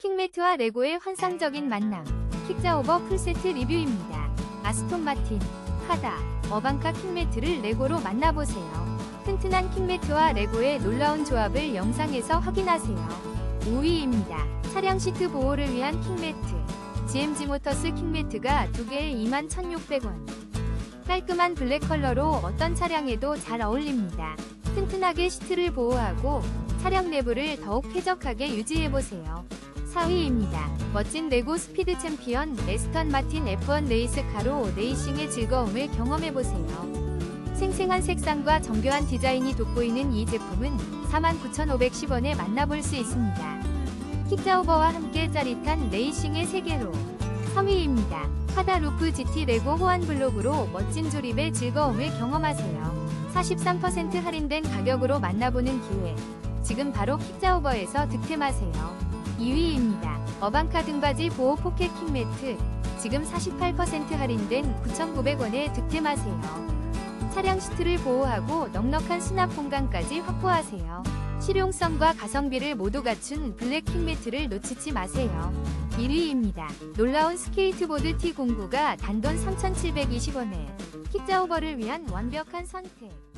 킹매트와 레고의 환상적인 만남. 킥자오버 풀세트 리뷰입니다. 아스톤 마틴, 카다, 어반카 킹매트를 레고로 만나보세요. 튼튼한 킹매트와 레고의 놀라운 조합을 영상에서 확인하세요. 5위입니다. 차량 시트 보호를 위한 킹매트. GMG 모터스 킹매트가 2개에 21,600원. 깔끔한 블랙 컬러로 어떤 차량에도 잘 어울립니다. 튼튼하게 시트를 보호하고 차량 내부를 더욱 쾌적하게 유지해보세요. 4위입니다. 멋진 레고 스피드 챔피언 에스턴 마틴 F1 레이스카로 레이싱의 즐거움을 경험해보세요. 생생한 색상과 정교한 디자인이 돋보이는 이 제품은 49,510원에 만나볼 수 있습니다. 킥자오버와 함께 짜릿한 레이싱의 세계로 3위입니다. 카다 루프 GT 레고 호환 블록으로 멋진 조립의 즐거움을 경험하세요. 43% 할인된 가격으로 만나보는 기회. 지금 바로 킥자오버에서 득템하세요. 2위입니다. 어반카 등받이 보호 포켓 킹 매트. 지금 48% 할인된 9,900원에 득템하세요. 차량 시트를 보호하고 넉넉한 수납 공간까지 확보하세요. 실용성과 가성비를 모두 갖춘 블랙 킹 매트를 놓치지 마세요. 1위입니다. 놀라운 스케이트보드 T09가 단돈 3,720원에 킥자오버를 위한 완벽한 선택.